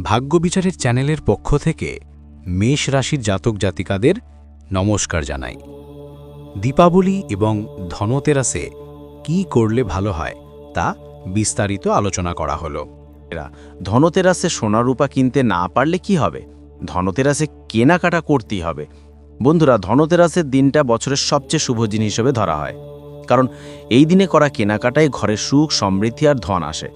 ভাগ্য বিচারের চ্যানেলের পক্ষ থেকে মেষ রাশির জাতক জাতিকাদের নমস্কার জানাই। দীপাবলি এবং ধনতেরাসে কি করলে ভালো হয় তা বিস্তারিত আলোচনা করা হলো। এরা ধনতেরাসে সোনা রূপা কিনতে না পারলে কি হবে? ধনতেরাসে কেনাকাটা করতেই হবে। বন্ধুরা, ধনতেরাসের দিনটা বছরের সবচেয়ে শুভ দিন হিসেবে ধরা হয়। কারণ এই দিনে করা কেনাকাটায় ঘরে সুখ, সমৃদ্ধি আর ধন আসে।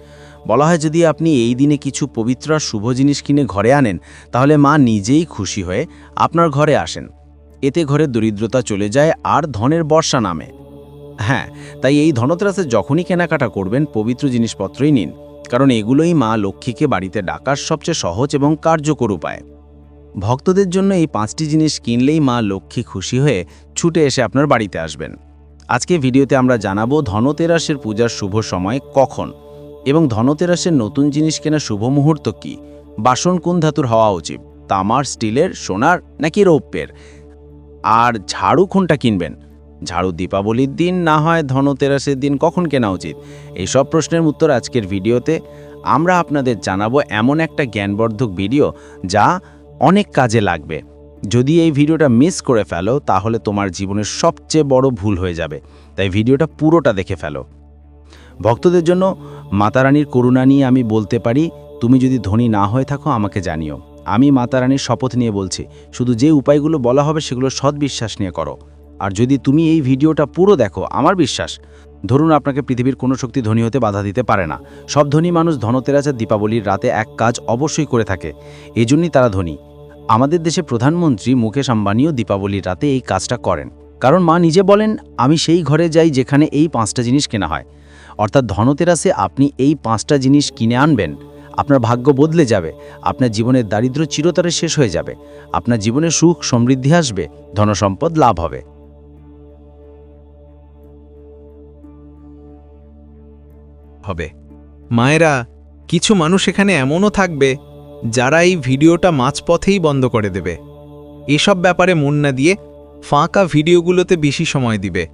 বলা হয় যদি আপনি এই দিনে কিছু পবিত্র আর শুভ জিনিস কিনে ঘরে আনেন, তাহলে মা নিজেই খুশি হয়ে আপনার ঘরে আসেন। এতে ঘরে দরিদ্রতা চলে যায় আর ধনের বর্ষা নামে। হ্যাঁ তাই এই ধনতেরাসে যখনই কেনাকাটা করবেন, পবিত্র জিনিসপত্রই নিন। কারণ এগুলোই মা লক্ষ্মীকে বাড়িতে ডাকার সবচেয়ে সহজ এবং কার্যকর উপায়। ভক্তদের জন্য এই পাঁচটি জিনিস কিনলেই মা লক্ষ্মী খুশি হয়ে ছুটে এসে আপনার বাড়িতে আসবেন। আজকে ভিডিওতে আমরা জানাব ধনতেরাসের পূজার শুভ সময় কখন। এবং ধনতেরাসের নতুন জিনিস কেনার শুভ মুহূর্ত কি? বাসন কোন ধাতুর হওয়া উচিত? তামার, স্টিলের, সোনার নাকি রৌপ্যের? আর ঝাড়ু কোনটা কিনবেন? ঝাড়ু দীপাবলির দিন, না হয় ধনতেরাসের দিন, কখন কেনা উচিত? এই সব প্রশ্নের উত্তর আজকের ভিডিওতে আমরা আপনাদের জানাব এমন একটা জ্ঞানবর্ধক ভিডিও যা অনেক কাজে লাগবে। যদি এই ভিডিওটা মিস করে ফেলো, তাহলে তোমার জীবনের সবচেয়ে বড় ভুল হয়ে যাবে। তাই ভিডিওটা পুরোটা দেখে ফেলো। ভক্তদের জন্য মাতারানীর করুণা নিয়ে আমি বলতে পারি, তুমি যদি ধনী না হয়ে থাকো, আমাকে জানিও। আমি মাতারানীর শপথ নিয়ে বলছি, শুধু যে উপায়গুলো বলা হবে সেগুলো সৎবিশ্বাস নিয়ে করো। আর যদি তুমি এই ভিডিওটা পুরো দেখো, আমার বিশ্বাস, ধরুন আপনাকে পৃথিবীর কোনো শক্তি ধনী হতে বাধা দিতে পারে না। সব ধনী মানুষ ধনতেরাস আর দীপাবলির রাতে এক কাজ অবশ্যই করে থাকে, এজন্যই তারা ধনী। আমাদের দেশে প্রধানমন্ত্রী মুকেশ আম্বানিও দীপাবলির রাতে এই কাজটা করেন। কারণ মা নিজে বলেন, আমি সেই ঘরে যাই যেখানে এই পাঁচটা জিনিস কেনা হয়। অর্থাৎ ধনতেরাসে আপনি এই পাঁচটা জিনিস কিনে আনবেন, আপনার ভাগ্য বদলে যাবে, আপনার জীবনের দারিদ্র চিরতরে শেষ হয়ে যাবে, আপনার জীবনে সুখ সমৃদ্ধি আসবে, ধনসম্পদ লাভ হবে। হবে। মায়েরা, কিছু মানুষ এখানে এমনও থাকবে, যারা এই ভিডিওটা মাঝপথেই বন্ধ করে দেবে। এসব ব্যাপারে মন না দিয়ে ফাঁকা ভিডিওগুলোতে বেশি সময় দিবে।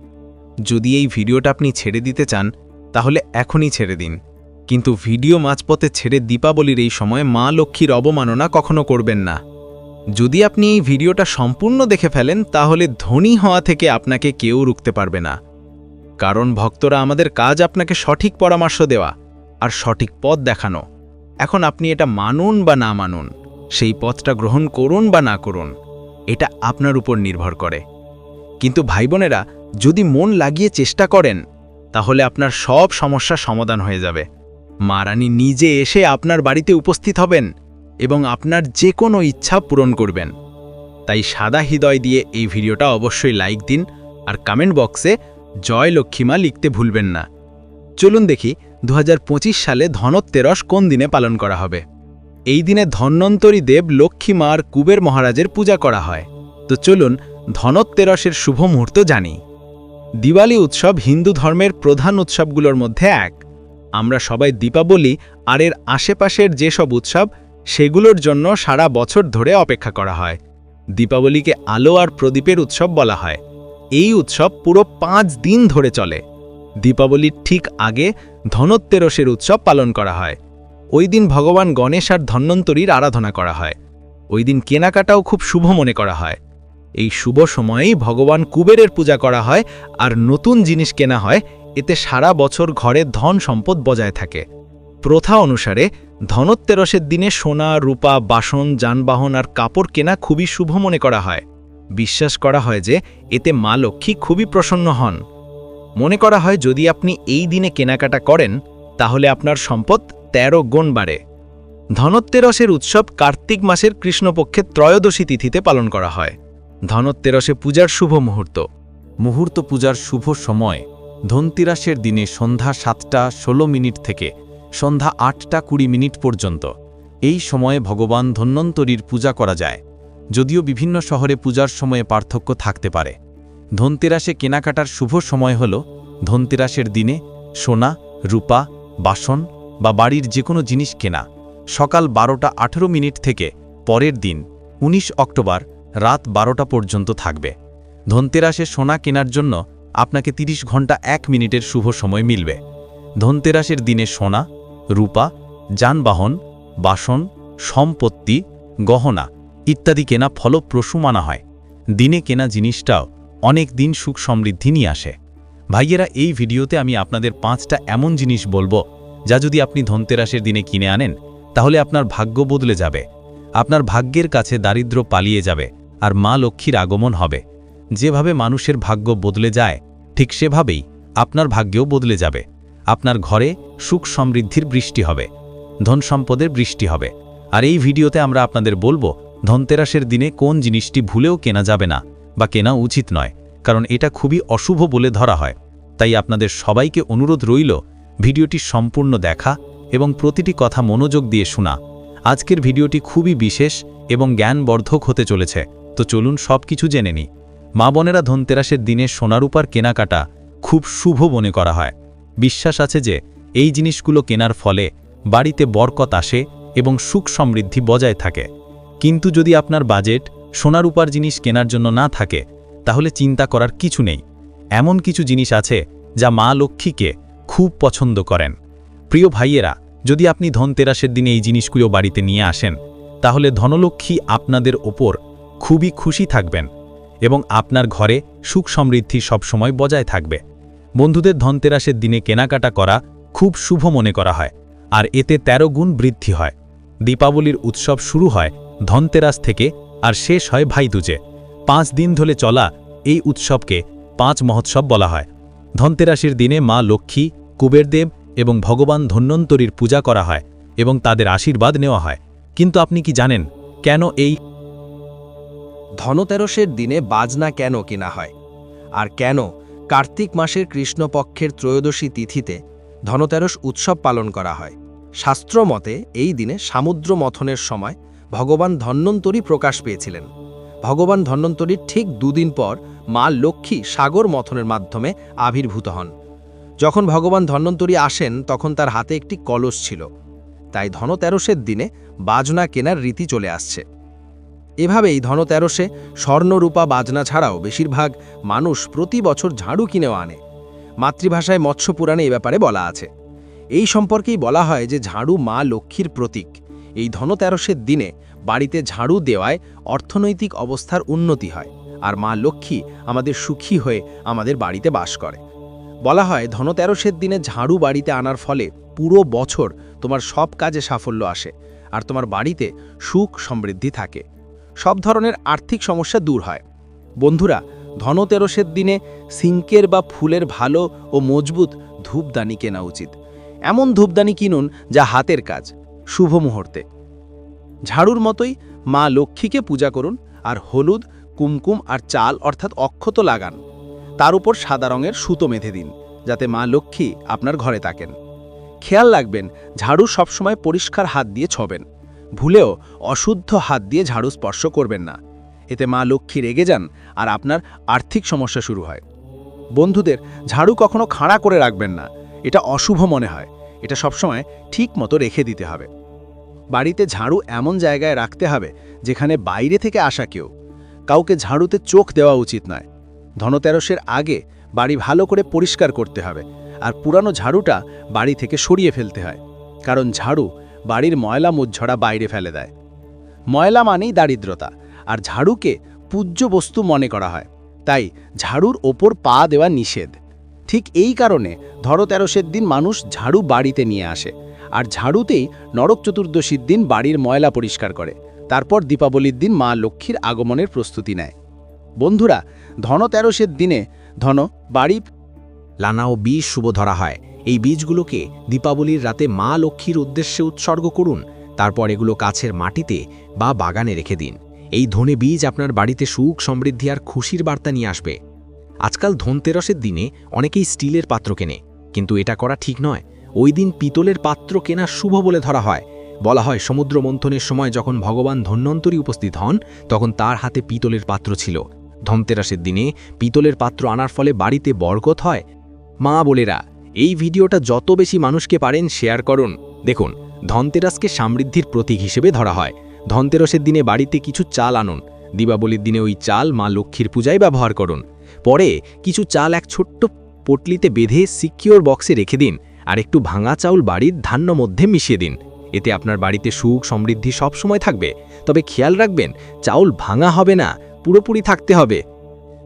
যদি এই ভিডিওটা আপনি ছেড়ে দিতে চান তাহলে এখনই ছেড়ে দিন। কিন্তু ভিডিও মাঝপথে ছেড়ে দীপাবলির এই সময় মা লক্ষ্মীর অবমাননা কখনো করবেন না। যদি আপনি এই ভিডিওটা সম্পূর্ণ দেখে ফেলেন, তাহলে ধনী হওয়া থেকে আপনাকে কেউ রুখতে পারবে না। কারণ ভক্তরা আমাদের কাজ আপনাকে সঠিক পরামর্শ দেওয়া আর সঠিক পথ দেখানো। এখন আপনি এটা মানুন বা না মানুন, সেই পথটা গ্রহণ করুন বা না করুন, এটা আপনার উপর নির্ভর করে। কিন্তু ভাই বোনেরা, যদি মন লাগিয়ে চেষ্টা করেন তাহলে আপনার সব সমস্যা সমাধান হয়ে যাবে। মা রানী নিজে এসে আপনার বাড়িতে উপস্থিত হবেন এবং আপনার যে কোনো ইচ্ছা পূরণ করবেন। তাই সাদা হৃদয় দিয়ে এই ভিডিওটা অবশ্যই লাইক দিন আর কমেন্ট বক্সে জয় লক্ষ্মীমা লিখতে ভুলবেন না। চলুন দেখি দু হাজার পঁচিশ সালে ধনত্তেরস কোন দিনে পালন করা হবে? এই দিনে ধন্বন্তরী দেব লক্ষ্মী মার কুবের মহারাজের পূজা করা হয়। তো চলুন ধনত্তেরসের শুভ মুহূর্ত জানি। দিওয়ালি উৎসব হিন্দু ধর্মের প্রধান উৎসবগুলোর মধ্যে এক। আমরা সবাই দীপাবলি আর এর আশেপাশের যেসব উৎসব, সেগুলোর জন্য সারা বছর ধরে অপেক্ষা করা হয়। দীপাবলিকে আলো আর প্রদীপের উৎসব বলা হয়। এই উৎসব পুরো পাঁচ দিন ধরে চলে। দীপাবলির ঠিক আগে ধনত্তেরসের উৎসব পালন করা হয়। ওই দিন ভগবান গণেশ আর ধন্বন্তরীর আরাধনা করা হয়। ওই দিন কেনাকাটাও খুব শুভ মনে করা হয়। এই শুভ সময়েই ভগবান কুবেরের পূজা করা হয় আর নতুন জিনিস কেনা হয়, এতে সারা বছর ঘরে ধন সম্পদ বজায় থাকে। প্রথা অনুসারে ধনত্তেরসের দিনে সোনা, রূপা, বাসন, যানবাহন আর কাপড় কেনা খুবই শুভ মনে করা হয়। বিশ্বাস করা হয় যে এতে মা লক্ষ্মী খুবই প্রসন্ন হন। মনে করা হয় যদি আপনি এই দিনে কেনাকাটা করেন, তাহলে আপনার সম্পদ ১৩ গুণ বাড়ে। ধনত্তেরসের উৎসব কার্তিক মাসের কৃষ্ণপক্ষের ত্রয়োদশী তিথিতে পালন করা হয়। ধনত্তেরসে পূজার শুভ মুহূর্ত। মুহূর্ত পূজার শুভ সময় ধনতিরাসের দিনে সন্ধ্যা সাতটা ষোলো মিনিট থেকে সন্ধ্যা আটটা কুড়ি মিনিট পর্যন্ত। এই সময়ে ভগবান ধন্বন্তরীর পূজা করা যায়। যদিও বিভিন্ন শহরে পূজার সময়ে পার্থক্য থাকতে পারে। ধনতেরাসে কেনাকাটার শুভ সময় হল ধনতেরাসের দিনে সোনা, রূপা, বাসন বা বাড়ির যে কোনো জিনিস কেনা। সকাল বারোটা আঠেরো মিনিট থেকে পরের দিন ১৯ অক্টোবর রাত বারোটা পর্যন্ত থাকবে। ধনতেরাসে সোনা কেনার জন্য আপনাকে ৩০ ঘণ্টা এক মিনিটের শুভ সময় মিলবে। ধনতেরাসের দিনে সোনা, রূপা, যানবাহন, বাসন, সম্পত্তি, গহনা ইত্যাদি কেনা ফলপ্রসূ মানা হয়। দিনে কেনা জিনিসটাও অনেক দিন সুখ সমৃদ্ধি নিয়ে আসে। ভাইয়েরা, এই ভিডিওতে আমি আপনাদের পাঁচটা এমন জিনিস বলব যা যদি আপনি ধনতেরাসের দিনে কিনে আনেন, তাহলে আপনার ভাগ্য বদলে যাবে। আপনার ভাগ্যের কাছে দারিদ্র্য পালিয়ে যাবে। আর মা লক্ষ্মীর আগমন হবে। যেভাবে মানুষের ভাগ্য বদলে যায়, ঠিক সেভাবেই আপনার ভাগ্যও বদলে যাবে। আপনার ঘরে সুখ সমৃদ্ধির বৃষ্টি হবে, ধন সম্পদের বৃষ্টি হবে। আর এই ভিডিওতে আমরা আপনাদের বলব, ধনতেরাসের দিনে কোন জিনিসটি ভুলেও কেনা যাবে না বা কেনা উচিত নয়, কারণ এটা খুবই অশুভ বলে ধরা হয়। তাই আপনাদের সবাইকে অনুরোধ রইল, ভিডিওটি সম্পূর্ণ দেখা এবং প্রতিটি কথা মনোযোগ দিয়ে শোনা। আজকের ভিডিওটি খুবই বিশেষ এবং জ্ঞানবর্ধক হতে চলেছে। তো চলুন সব কিছু জেনে নিই। মা বোনেরা ধনতেরাসের দিনে সোনারূপার কেনাকাটা খুব শুভ মনে করা হয়। বিশ্বাস আছে যে, এই জিনিসগুলো কেনার ফলে বাড়িতে বরকত আসে এবং সুখ সমৃদ্ধি বজায় থাকে। কিন্তু যদি আপনার বাজেট সোনারূপার জিনিস কেনার জন্য না থাকে, তাহলে চিন্তা করার কিছু নেই। এমন কিছু জিনিস আছে যা মা লক্ষ্মীকে খুব পছন্দ করেন। প্রিয় ভাইয়েরা, যদি আপনি ধনতেরাসের দিনে এই জিনিসগুলো বাড়িতে নিয়ে আসেন, তাহলে ধনলক্ষ্মী আপনাদের ওপর খুবই খুশি থাকবেন এবং আপনার ঘরে সুখ সমৃদ্ধি সবসময় বজায় থাকবে। বন্ধুদের ধনতেরাসের দিনে কেনাকাটা করা খুব শুভ মনে করা হয়, আর এতে ১৩ গুণ বৃদ্ধি হয়। দীপাবলির উৎসব শুরু হয় ধনতেরাস থেকে আর শেষ হয় ভাইদুজে। পাঁচ দিন ধরে চলা এই উৎসবকে পাঁচ মহোৎসব বলা হয়। ধনতেরাসের দিনে মা লক্ষ্মী, কুবেরদেব এবং ভগবান ধন্যন্তরীর পূজা করা হয় এবং তাদের আশীর্বাদ নেওয়া হয়। কিন্তু আপনি কি জানেন কেন এই ধনতেরসের দিনে বাজনা কেন কেনা হয়? আর কেন কার্তিক মাসের কৃষ্ণপক্ষের ত্রয়োদশী তিথিতে ধনতেরস উৎসব পালন করা হয়? শাস্ত্র মতে, এই দিনে সামুদ্র মথনের সময় ভগবান ধন্বন্তরী প্রকাশ পেয়েছিলেন। ভগবান ধন্বন্তরীর ঠিক দুদিন পর মা লক্ষ্মী সাগর মথনের মাধ্যমে আবির্ভূত হন। যখন ভগবান ধন্বন্তরী আসেন, তখন তার হাতে একটি কলস ছিল। তাই ধনতেরসের দিনে বাজনা কেনার রীতি চলে আসছে। এভাবেই ধনতেরসে স্বর্ণরূপা বাজনা ছাড়াও বেশিরভাগ মানুষ প্রতি বছর ঝাড়ু কিনেও আনে। মাতৃভাষায় মৎস্য পুরাণে এ ব্যাপারে বলা আছে। এই সম্পর্কেই বলা হয় যে ঝাড়ু মা লক্ষ্মীর প্রতীক। এই ধনতেরসের দিনে বাড়িতে ঝাড়ু দেওয়ায় অর্থনৈতিক অবস্থার উন্নতি হয় আর মা লক্ষ্মী আমাদের সুখী হয়ে আমাদের বাড়িতে বাস করে। বলা হয় ধনতেরসের দিনে ঝাড়ু বাড়িতে আনার ফলে পুরো বছর তোমার সব কাজে সাফল্য আসে আর তোমার বাড়িতে সুখ সমৃদ্ধি থাকে। সব ধরনের আর্থিক সমস্যা দূর হয়। বন্ধুরা, ধনতেরসের দিনে সিঙ্কের বা ফুলের ভালো ও মজবুত ধূপদানি কেনা উচিত। এমন ধূপদানি কিনুন যা হাতের কাজ, শুভ মুহূর্তে। ঝাড়ুর মতোই মা লক্ষ্মীকে পূজা করুন আর হলুদ, কুমকুম আর চাল অর্থাৎ অক্ষত লাগান। তার উপর সাদা রঙের সুতো মেধে দিন, যাতে মা লক্ষ্মী আপনার ঘরে থাকেন। খেয়াল রাখবেন, ঝাড়ু সবসময় পরিষ্কার হাত দিয়ে ছবেন। ভুলেও অশুদ্ধ হাত দিয়ে ঝাড়ু স্পর্শ করবেন না। এতে মা লক্ষ্মী রেগে যান আর আপনার আর্থিক সমস্যা শুরু হয়। বন্ধুদের ঝাড়ু কখনো খাড়া করে রাখবেন না। এটা অশুভ মনে হয়। এটা সবসময় ঠিক মতো রেখে দিতে হবে। বাড়িতে ঝাড়ু এমন জায়গায় রাখতে হবে যেখানে বাইরে থেকে আসা কেউ। কাউকে ঝাড়ুতে চোখ দেওয়া উচিত নয়। ধনতেরসের আগে বাড়ি ভালো করে পরিষ্কার করতে হবে। আর পুরানো ঝাড়ুটা বাড়ি থেকে সরিয়ে ফেলতে হয়। কারণ ঝাড়ু বাড়ির ময়লা মুজ্ঝরা বাইরে ফেলে দেয়। ময়লা মানেই দারিদ্রতা, আর ঝাড়ুকে পূজ্য বস্তু মনে করা হয়। তাই ঝাড়ুর ওপর পা দেওয়া নিষেধ। ঠিক এই কারণে ধরতেরসের দিন মানুষ ঝাড়ু বাড়িতে নিয়ে আসে, আর ঝাড়ুতেই নরক চতুর্দশীর দিন বাড়ির ময়লা পরিষ্কার করে। তারপর দীপাবলির দিন মা লক্ষ্মীর আগমনের প্রস্তুতি নেয়। বন্ধুরা ধনতেরসের দিনে ধন, বাড়ি লানা ও বীজ শুভ ধরা হয়। এই বীজগুলোকে দীপাবলির রাতে মা লক্ষ্মীর উদ্দেশ্যে উৎসর্গ করুন, তারপর এগুলো কাছের মাটিতে বা বাগানে রেখে দিন। এই ধনে বীজ আপনার বাড়িতে সুখ, সমৃদ্ধি আর খুশির বার্তা নিয়ে আসবে। আজকাল ধনতেরসের দিনে অনেকেই স্টিলের পাত্র কেনে, কিন্তু এটা করা ঠিক নয়। ওই দিন পিতলের পাত্র কেনা শুভ বলে ধরা হয়। বলা হয়, সমুদ্র মন্থনের সময় যখন ভগবান ধন্যন্তরী উপস্থিত হন, তখন তার হাতে পিতলের পাত্র ছিল। ধনতেরাসের দিনে পিতলের পাত্র আনার ফলে বাড়িতে বরকত হয়। মা বলেরা এই ভিডিওটা যত বেশি মানুষকে পারেন শেয়ার করুন। দেখুন, ধনতেরাসকে সমৃদ্ধির প্রতীক হিসেবে ধরা হয়। ধনতেরসের দিনে বাড়িতে কিছু চাল আনুন। দীপাবলির দিনে ওই চাল মা লক্ষ্মীর পূজায় ব্যবহার করুন। পরে কিছু চাল এক ছোট্ট পটলিতে বেঁধে সিকিওর বক্সে রেখে দিন আর একটু ভাঙা চাউল বাড়ির ধান্য মধ্যে মিশিয়ে দিন। এতে আপনার বাড়িতে সুখ, সমৃদ্ধি সব সময় থাকবে। তবে খেয়াল রাখবেন, চাউল ভাঙা হবে না, পুরোপুরি থাকতে হবে।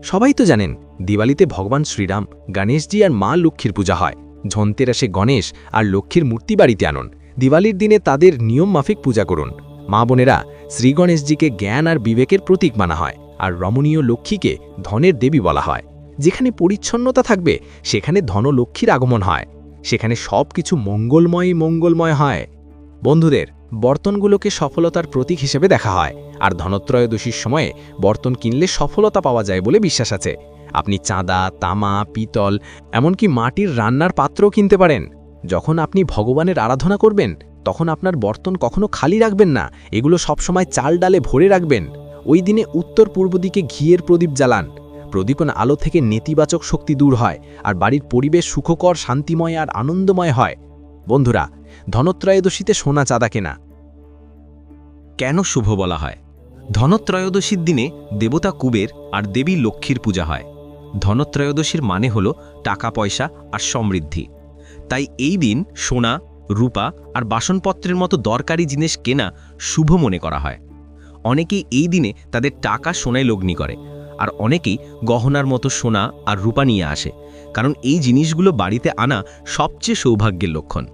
সবাই তো জানেন দিওয়ালিতে ভগবান শ্রীরাম, গণেশজি আর মা লক্ষ্মীর পূজা হয়। ধনতেরাসে গণেশ আর লক্ষ্মীর মূর্তি বাড়িতে আনুন। দিওয়ালির দিনে তাদের নিয়ম মাফিক পূজা করুন। মা বোনেরা শ্রী গণেশজিকে জ্ঞান আর বিবেকের প্রতীক মানা হয় আর রমণীয় লক্ষ্মীকে ধনের দেবী বলা হয়। যেখানে পরিচ্ছন্নতা থাকবে, সেখানে ধনলক্ষ্মীর আগমন হয়। সেখানে সব কিছু মঙ্গলময়ই মঙ্গলময় হয়। বন্ধুদের, বর্তনগুলোকে সফলতার প্রতীক হিসেবে দেখা হয়। আর ধনত্রয়োদশীর সময়ে বর্তন কিনলে সফলতা পাওয়া যায় বলে বিশ্বাস আছে। আপনি চাঁদা, তামা, পিতল, এমনকি মাটির রান্নার পাত্রও কিনতে পারেন। যখন আপনি ভগবানের আরাধনা করবেন, তখন আপনার বর্তন কখনো খালি রাখবেন না, এগুলো সবসময় চাল ডালে ভরে রাখবেন। ওই দিনে উত্তর পূর্ব দিকে ঘিয়ের প্রদীপ জ্বালান। প্রদীপন আলো থেকে নেতিবাচক শক্তি দূর হয় আর বাড়ির পরিবেশ সুখকর, শান্তিময় আর আনন্দময় হয়। বন্ধুরা, ধনত্রয়োদশীতে সোনা চাঁদা কেনা। কেন শুভ বলা হয়? ধনত্রয়োদশীর দিনে দেবতা কুবের আর দেবী লক্ষ্মীর পূজা হয়। ধনত্রয়োদশীর মানে হল টাকা, পয়সা আর সমৃদ্ধি। তাই এই দিন সোনা, রূপা আর বাসনপত্রের মতো দরকারি জিনিস কেনা শুভ মনে করা হয়। অনেকেই এই দিনে তাদের টাকা সোনায় লগ্নি করে, আর অনেকেই গহনার মতো সোনা আর রূপা নিয়ে আসে, কারণ এই জিনিসগুলো বাড়িতে আনা সবচেয়ে সৌভাগ্যের লক্ষণ।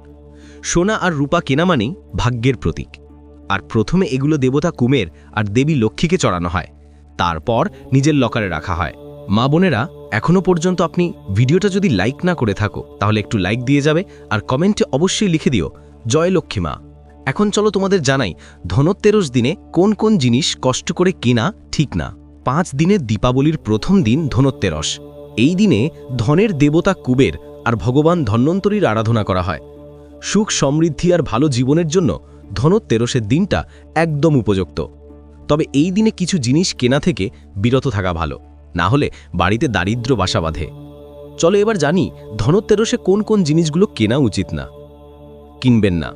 সোনা আর রূপা কেনা মানেই ভাগ্যের প্রতীক। আর প্রথমে এগুলো দেবতা কুমের আর দেবী লক্ষ্মীকে চড়ানো হয়, তারপর নিজের লকারে রাখা হয়। মা বোনেরা এখনও পর্যন্ত আপনি ভিডিওটা যদি লাইক না করে থাকো, তাহলে একটু লাইক দিয়ে যাবে আর কমেন্টে অবশ্যই লিখে দিও, জয় লক্ষ্মী মা। এখন চলো তোমাদের জানাই, ধনত্তেরস দিনে কোন কোন জিনিস কষ্ট করে কেনা ঠিক না? পাঁচ দিনের দীপাবলির প্রথম দিন ধনত্তেরস। এই দিনে ধনের দেবতা কুবের আর ভগবান ধন্বন্তরীর আরাধনা করা হয়। সুখ সমৃদ্ধি আর ভালো জীবনের জন্য ধনত্তেরসের দিনটা একদম উপযুক্ত। তবে এই দিনে কিছু জিনিস কেনা থেকে বিরত থাকা ভালো। না হলে বাড়িতে দারিদ্র বাসা বাঁধে। চলো এবার জানি ধনত্তেরসে কোন কোন জিনিসগুলো কেনা উচিত না। কিনবেন না।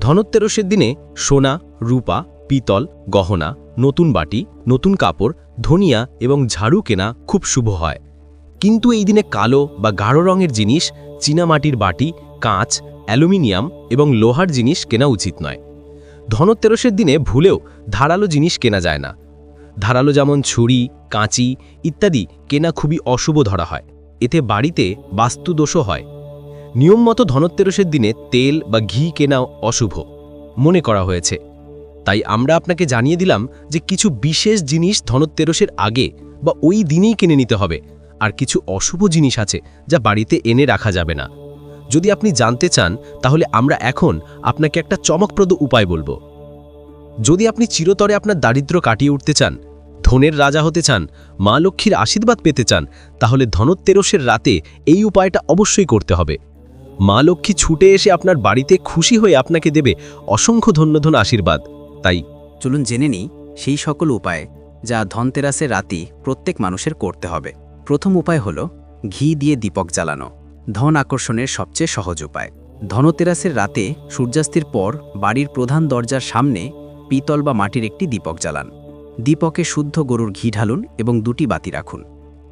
ধনত্তেরসের দিনে সোনা, রূপা, পিতল, গহনা, নতুন বাটি, নতুন কাপড়, ধনিয়া এবং ঝাড়ু কেনা খুব শুভ হয়। কিন্তু এই দিনে কালো বা গাঢ় রঙের জিনিস, চীনামাটির বাটি, কাঁচ, অ্যালুমিনিয়াম এবং লোহার জিনিস কেনা উচিত নয়। ধনত্তেরসের দিনে ভুলেও ধারালো জিনিস কেনা যায় না। ধারালো যেমন ছুরি, কাঁচি ইত্যাদি কেনা খুবই অশুভ ধরা হয়। এতে বাড়িতে বাস্তুদোষও হয়। নিয়ম মতো ধনত্তেরসের দিনে তেল বা ঘি কেনাও অশুভ, মনে করা হয়েছে। তাই আমরা আপনাকে জানিয়ে দিলাম যে কিছু বিশেষ জিনিস ধনত্তেরসের আগে বা ওই দিনেই কিনে নিতে হবে। আর কিছু অশুভ জিনিস আছে যা বাড়িতে এনে রাখা যাবে না। যদি আপনি জানতে চান, তাহলে আমরা এখন আপনাকে একটা চমকপ্রদ উপায় বলব। যদি আপনি চিরতরে আপনার দারিদ্র্য কাটিয়ে উঠতে চান, ধনের রাজা হতে চান, মা লক্ষ্মীর আশীর্বাদ পেতে চান, তাহলে ধনত্তেরসের রাতে এই উপায়টা অবশ্যই করতে হবে। মা লক্ষ্মী ছুটে এসে আপনার বাড়িতে খুশি হয়ে আপনাকে দেবে অসংখ্য ধন্যধন আশীর্বাদ। তাই চলুন জেনে নিই সেই সকল উপায় যা ধনতেরাসের রাতি প্রত্যেক মানুষের করতে হবে। প্রথম উপায় হল ঘি দিয়ে দীপক জ্বালানো। ধন আকর্ষণের সবচেয়ে সহজ উপায়। ধনতেরাসের রাতে সূর্যাস্তের পর বাড়ির প্রধান দরজার সামনে পিতল বা মাটির একটি দীপক জ্বালান। দীপকে শুদ্ধ গরুর ঘি ঢালুন এবং দুটি বাতি রাখুন।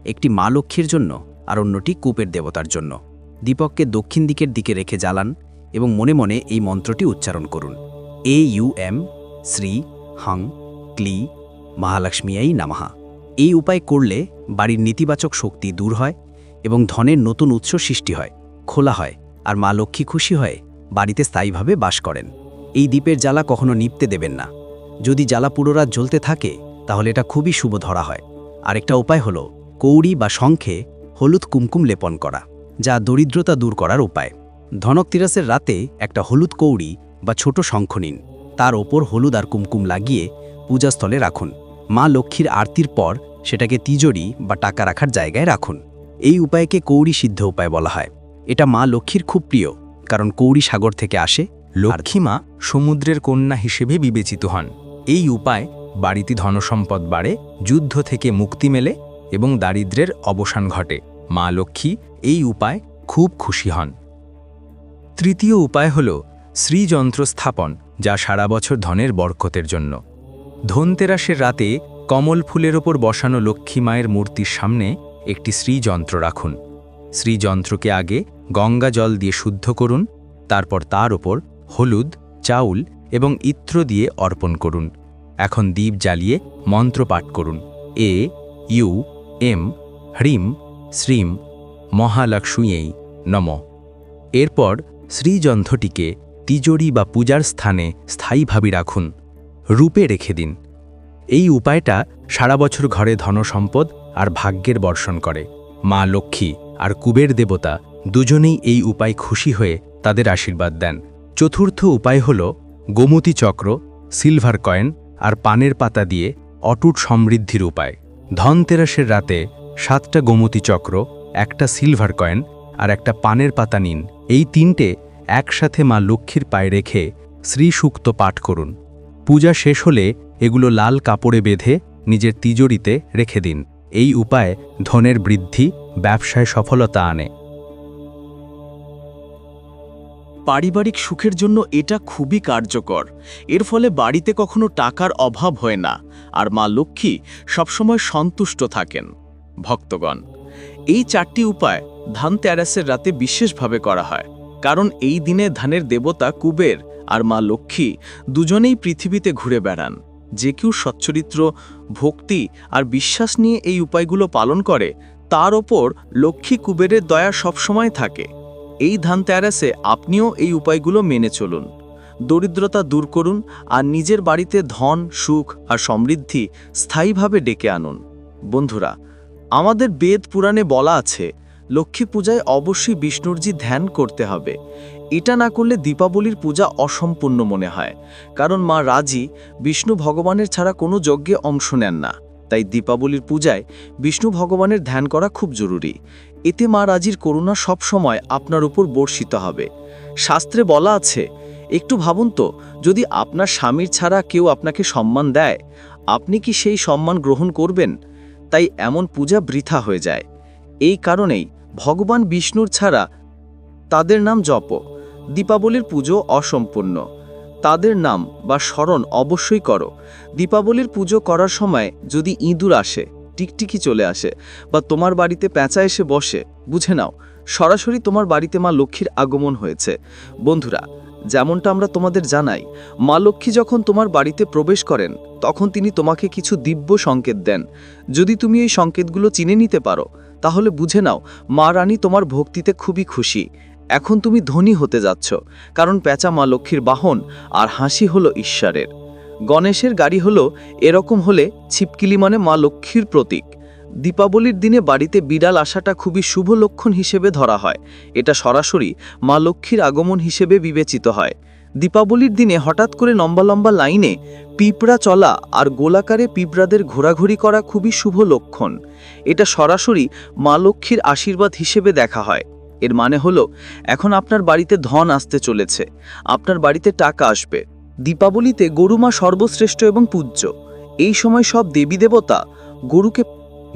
একটি মা লক্ষ্মীর জন্য আর অন্যটি কূপের দেবতার জন্য। দীপককে দক্ষিণ দিকের দিকে রেখে জ্বালান এবং মনে মনে এই মন্ত্রটি উচ্চারণ করুন। এ ইউ এম শ্রী হং ক্লি মহালক্ষ্মীয়াই নামাহা। এই উপায় করলে বাড়ির নেতিবাচক শক্তি দূর হয় এবং ধনের নতুন উৎস সৃষ্টি হয়, খোলা হয় আর মা লক্ষ্মী খুশি হয়ে বাড়িতে স্থায়ীভাবে বাস করেন। এই দ্বীপের জ্বালা কখনো নিপতে দেবেন না। যদি জ্বালা পুরো রাত জ্বলতে থাকে, তাহলে এটা খুবই শুভ ধরা হয়। আরেকটা উপায় হলো, কৌড়ি বা শঙ্খে হলুদ কুমকুম লেপন করা, যা দরিদ্রতা দূর করার উপায়। ধনক তিরাসের রাতে একটা হলুদ কৌড়ি বা ছোট শঙ্খ নিন। তার ওপর হলুদ আর কুমকুম লাগিয়ে পূজাস্থলে রাখুন। মা লক্ষ্মীর আরতির পর সেটাকে তিজোরি বা টাকা রাখার জায়গায় রাখুন। এই উপায়কে কৌড়ি সিদ্ধ উপায় বলা হয়। এটা মা লক্ষ্মীর খুব প্রিয়, কারণ কৌড়ি সাগর থেকে আসে লক্ষ্মীমা সমুদ্রের কন্যা হিসেবে বিবেচিত হন। এই উপায় বাড়িতে ধনসম্পদ বাড়ে, যুদ্ধ থেকে মুক্তি মেলে এবং দারিদ্র্যের অবসান ঘটে। মা লক্ষ্মী এই উপায় খুব খুশি হন। তৃতীয় উপায় হল শ্রীযন্ত্র স্থাপন যা সারা বছর ধনের বরকতের জন্য। ধনতেরাসের রাতে কমল ফুলের ওপর বসানো লক্ষ্মী মায়ের মূর্তির সামনে একটি শ্রীযন্ত্র রাখুন। শ্রীযন্ত্রকে আগে গঙ্গা জল দিয়ে শুদ্ধ করুন, তারপর তার ওপর হলুদ, চাউল এবং ইত্র দিয়ে অর্পণ করুন। এখন দ্বীপ জ্বালিয়ে মন্ত্র পাঠ করুন। এ, ইউ, এম, হ্রিম, শ্রীম, মহালক্ষ্মীয়েই নম। এরপর শ্রীযন্ত্রটিকে তিজোরি বা পূজার স্থানে স্থায়ীভাবে রাখুন। রূপে রেখে দিন। এই উপায়টা সারা বছর ঘরে ধনসম্পদ আর ভাগ্যের বর্ষণ করে। মা লক্ষ্মী আর কুবের দেবতা দুজনেই এই উপায় খুশি হয়ে তাদের আশীর্বাদ দেন। চতুর্থ উপায় হল গোমতী চক্র, সিলভার কয়েন আর পানের পাতা দিয়ে অটুট সমৃদ্ধির উপায়। ধনতেরাসের রাতে সাতটা গোমতী চক্র, একটা সিলভার কয়েন আর একটা পানের পাতা নিন। এই তিনটে একসাথে মা লক্ষ্মীর পায়ে রেখে শ্রীসূক্ত পাঠ করুন। পূজা শেষ হলে এগুলো লাল কাপড়ে বেঁধে নিজের তিজোরিতে রেখে দিন। এই উপায় ধনের বৃদ্ধি, ব্যবসায় সফলতা আনে। পারিবারিক সুখের জন্য এটা খুবই কার্যকর। এর ফলে বাড়িতে কখনো টাকার অভাব হয় না, আর মা লক্ষ্মী সবসময় সন্তুষ্ট থাকেন। ভক্তগণ, এই চারটি উপায় ধান তেরাসের রাতে বিশেষভাবে করা হয়। কারণ এই দিনে ধানের দেবতা কুবের আর মা লক্ষ্মী দুজনেই পৃথিবীতে ঘুরে বেড়ান। যে কেউ সচ্চরিত্র, ভক্তি আর বিশ্বাস নিয়ে এই উপায়গুলো পালন করে, তার ওপর লক্ষ্মী কুবেরের দয়া সবসময় থাকে। এই ধান তেরাসে আপনিও এই উপায়গুলো মেনে চলুন। দরিদ্রতা দূর করুন আর নিজের বাড়িতে ধন, সুখ আর সমৃদ্ধি স্থায়ীভাবে ডেকে আনুন। বন্ধুরা, আমাদের বেদ পুরাণে বলা আছে, লক্ষ্মী পূজায় অবশ্যই বিষ্ণুরজি ধ্যান করতে হবে। এটা না করলে দীপাবলির পূজা অসম্পূর্ণ মনে হয়, কারণ মা রাজি বিষ্ণু ভগবানের ছাড়া কোনো যজ্ঞে অংশ নেন না। তাই দীপাবলির পূজায় বিষ্ণু ভগবানের ধ্যান করা খুব জরুরি। এতে মা রাজির করুণা সবসময় আপনার উপর বর্ষিত হবে। শাস্ত্রে বলা আছে, একটু ভাবুন তো, যদি আপনার স্বামীর ছাড়া কেউ আপনাকে সম্মান দেয়, আপনি কি সেই সম্মান গ্রহণ করবেন? তাই এমন পূজা বৃথা হয়ে যায়। এই কারণেই ভগবান বিষ্ণুর ছাড়া তাদের নাম জপ। দীপাবলির পুজো অসম্পূর্ণ। তাদের নাম বা স্মরণ অবশ্যই করো। দীপাবলির পুজো করার সময় যদি ইঁদুর আসে টিকটিকি চলে আসে বা তোমার বাড়িতে প্যাঁচা এসে বসে। বুঝে নাও, সরাসরি তোমার বাড়িতে মা লক্ষ্মীর আগমন হয়েছে। বন্ধুরা, যেমনটা আমরা তোমাদের জানাই, মা লক্ষ্মী যখন তোমার বাড়িতে প্রবেশ করেন, তখন তিনি তোমাকে কিছু দিব্য সংকেত দেন। যদি তুমি এই সংকেতগুলো চিনে নিতে পারো, তাহলে বুঝে নাও, মা রানী তোমার ভক্তিতে খুবই খুশি। এখন তুমি ধনী হতে যাচ্ছ, কারণ পেঁচা মা লক্ষ্মীর বাহন, আর হাসি হলো ঈশ্বরের। গণেশের গাড়ি হলো এরকম হলে ছিপকিলি মানে মা লক্ষ্মীর প্রতীক। দীপাবলির দিনে বাড়িতে বিড়াল আসাটা খুবই শুভ লক্ষণ হিসেবে ধরা হয়। এটা সরাসরি মা লক্ষ্মীর আগমন হিসেবে বিবেচিত হয়। দীপাবলির দিনে হঠাৎ করে লম্বা লম্বা লাইনে পিঁপড়া চলা আর গোলাকারে পিঁপড়াদের ঘোরাঘুরি করা খুবই শুভ লক্ষণ। এটা সরাসরি মা লক্ষ্মীর আশীর্বাদ হিসেবে দেখা হয়। এর মানে হলো, এখন আপনার বাড়িতে ধন আসতে চলেছে। আপনার বাড়িতে টাকা আসবে। দীপাবলিতে গরুমা সর্বশ্রেষ্ঠ এবং পূজ্য। এই সময় সব দেবী দেবতা গরুকে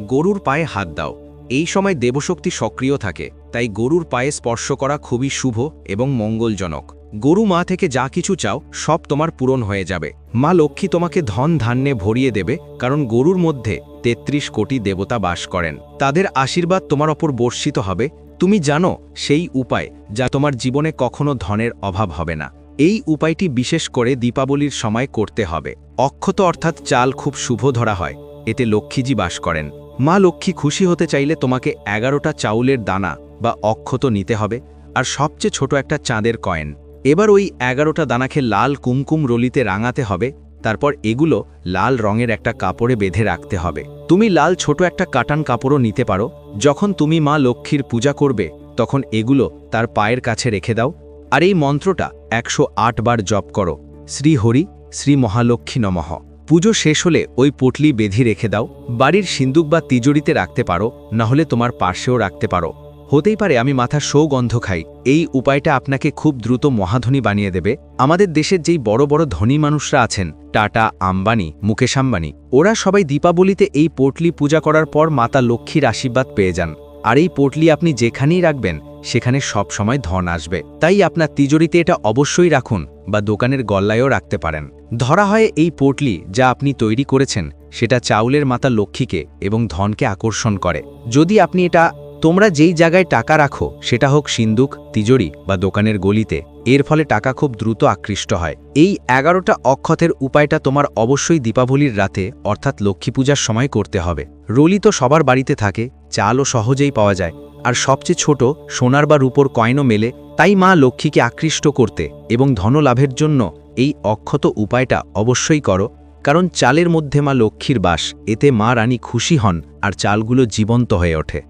গরুর পায়ে হাত দাও। এই সময় দেবশক্তি সক্রিয় থাকে, তাই গরুর পায়ে স্পর্শ করা খুবই শুভ এবং মঙ্গলজনক। গরু মা থেকে যা কিছু চাও, সব তোমার পূরণ হয়ে যাবে। মা লক্ষ্মী তোমাকে ধন ধান্যে ভরিয়ে দেবে, কারণ গরুর মধ্যে ৩৩ কোটি দেবতা বাস করেন। তাদের আশীর্বাদ তোমার ওপর বর্ষিত হবে। তুমি জানো, সেই উপায় যা তোমার জীবনে কখনো ধনের অভাব হবে না। এই উপায়টি বিশেষ করে দীপাবলির সময় করতে হবে। অক্ষত অর্থাৎ চাল খুব শুভ ধরা হয়। এতে লক্ষ্মীজি বাস করেন। মা লক্ষ্মী খুশি হতে চাইলে তোমাকে এগারোটা চাউলের দানা বা অক্ষত নিতে হবে আর সবচেয়ে ছোট একটা চাঁদের কয়েন। এবার ওই এগারোটা দানাকে লাল কুমকুম রলিতে রাঙাতে হবে। তারপর এগুলো লাল রঙের একটা কাপড়ে বেঁধে রাখতে হবে। তুমি লাল ছোট একটা কাটান কাপড়ও নিতে পারো। যখন তুমি মা লক্ষ্মীর পূজা করবে, তখন এগুলো তার পায়ের কাছে রেখে দাও। আর এই মন্ত্রটা একশো আট বার জপ করো। শ্রী হরি শ্রী মহালক্ষ্মী নমঃ। পুজো শেষ হলে ওই পটলি বেঁধি রেখে দাও। বাড়ির সিন্দুক বা তিজড়িতে রাখতে পারো, নাহলে তোমার পার্শ্বেও রাখতে পারো। হতেই পারে আমি মাথার সৌগন্ধ খাই। এই উপায়টা আপনাকে খুব দ্রুত মহাধনী বানিয়ে দেবে। আমাদের দেশের যেই বড় বড় ধনী মানুষরা আছেন, টাটা, আম্বানি, মুকেশ আম্বানি, ওরা সবাই দীপাবলিতে এই পটলি পূজা করার পর মাতা লক্ষ্মীর আশীর্বাদ পেয়ে যান। আর এই পোটলি আপনি যেখানেই রাখবেন, সেখানে সব সময় ধন আসবে। তাই আপনার তিজড়িতে এটা অবশ্যই রাখুন বা দোকানের গল্লায়ও রাখতে পারেন। ধরা হয় এই পোটলি যা আপনি তৈরি করেছেন, সেটা চাউলের মাতা লক্ষ্মীকে এবং ধনকে আকর্ষণ করে। যদি আপনি এটা, তোমরা যেই জায়গায় টাকা রাখো, সেটা হোক সিন্দুক তিজড়ি বা দোকানের গলিতে, এর ফলে টাকা খুব দ্রুত আকৃষ্ট হয়। এই এগারোটা অক্ষতের উপায়টা তোমার অবশ্যই দীপাবলির রাতে, অর্থাৎ লক্ষ্মী পূজার সময় করতে হবে। রলি তো সবার বাড়িতে থাকে চালও সহজেই পাওয়া যায়, আর সবচেয়ে ছোট সোনার বা রূপোর কয়েনও মেলে, তাই মা লক্ষ্মীকে আকৃষ্ট করতে এবং ধনলাভের জন্য এই অক্ষত উপায়টা অবশ্যই করো, কারণ চালের মধ্যে মা লক্ষ্মীর বাস, এতে মা রানী খুশি হন, আর চালগুলো জীবন্ত হয়ে ওঠে।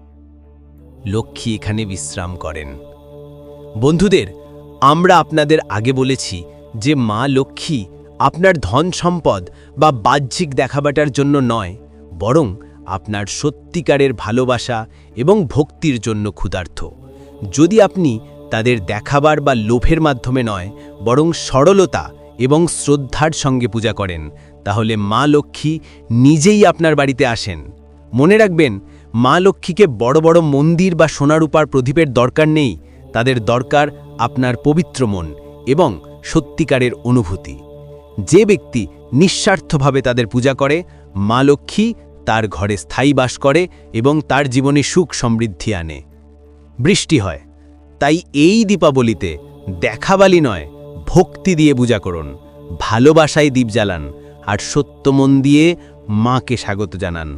লক্ষ্মী এখানে বিশ্রাম করেন। বন্ধুদের, আমরা আপনাদের আগে বলেছি যে মা লক্ষ্মী আপনার ধন সম্পদ বা বাহ্যিক দেখাবাটার জন্য নয়, বরং আপনার সত্যিকারের ভালোবাসা এবং ভক্তির জন্য ক্ষুধার্থ যদি আপনি তাদের দেখাবার বা লোভের মাধ্যমে নয়, বরং সরলতা এবং শ্রদ্ধার সঙ্গে পূজা করেন, তাহলে মা লক্ষ্মী নিজেই আপনার বাড়িতে আসেন। মনে রাখবেন, মা লক্ষ্মীকে বড় বড় মন্দির বা সোনারূপার প্রদীপের দরকার নেই, তাদের দরকার আপনার পবিত্র মন এবং সত্যিকারের অনুভূতি। যে ব্যক্তি নিঃস্বার্থভাবে তাদের পূজা করে, মা লক্ষ্মী তার ঘরে স্থায়ী বাস করে এবং তার জীবনে সুখ সমৃদ্ধি আনে। বৃষ্টি হয়। তাই এই দীপাবলিতে দেখাবালি নয়, ভক্তি দিয়ে পূজা করুন, ভালোবাসায় দীপ জ্বালান আর সত্য মন দিয়ে মাকে স্বাগত জানান।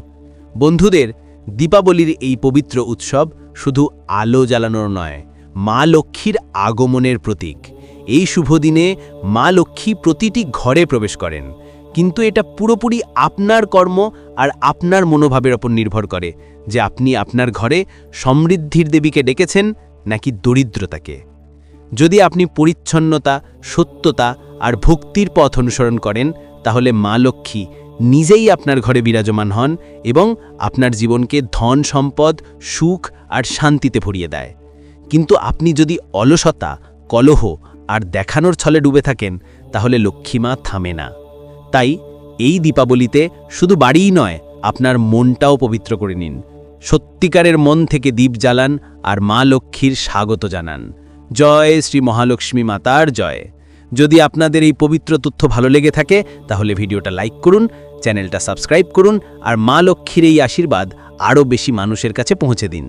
বন্ধুদের, দীপাবলির এই পবিত্র উৎসব শুধু আলো জ্বালানোর নয়, মা লক্ষ্মীর আগমনের প্রতীক। এই শুভ দিনে মা লক্ষ্মী প্রতিটি ঘরে প্রবেশ করেন। কিন্তু এটা পুরোপুরি আপনার কর্ম আর আপনার মনোভাবের ওপর নির্ভর করে যে আপনি আপনার ঘরে সমৃদ্ধির দেবীকে ডেকেছেন নাকি দরিদ্রতাকে। যদি আপনি পরিচ্ছন্নতা, সত্যতা আর ভক্তির পথ অনুসরণ করেন, তাহলে মা লক্ষ্মী নিজেই আপনার ঘরে বিরাজমান হন এবং আপনার জীবনকে ধন, সম্পদ, সুখ আর শান্তিতে ভরিয়ে দেয়। কিন্তু আপনি যদি অলসতা, কলহ আর দেখানোর ছলে ডুবে থাকেন, তাহলে লক্ষ্মীমা থামে না। তাই এই দীপাবলিতে শুধু বাড়িই নয়, আপনার মনটাও পবিত্র করে নিন। সত্যিকারের মন থেকে দীপ জ্বালান আর মা লক্ষ্মীর স্বাগত জানান। জয় শ্রী মহালক্ষ্মী মাতার জয়। যদি আপনাদের এই পবিত্র তথ্য ভালো লেগে থাকে, তাহলে ভিডিওটা লাইক করুন, চ্যানেলটা সাবস্ক্রাইব করুন আর মা লক্ষ্মীর এই আশীর্বাদ আরও বেশি মানুষের কাছে পৌঁছে দিন।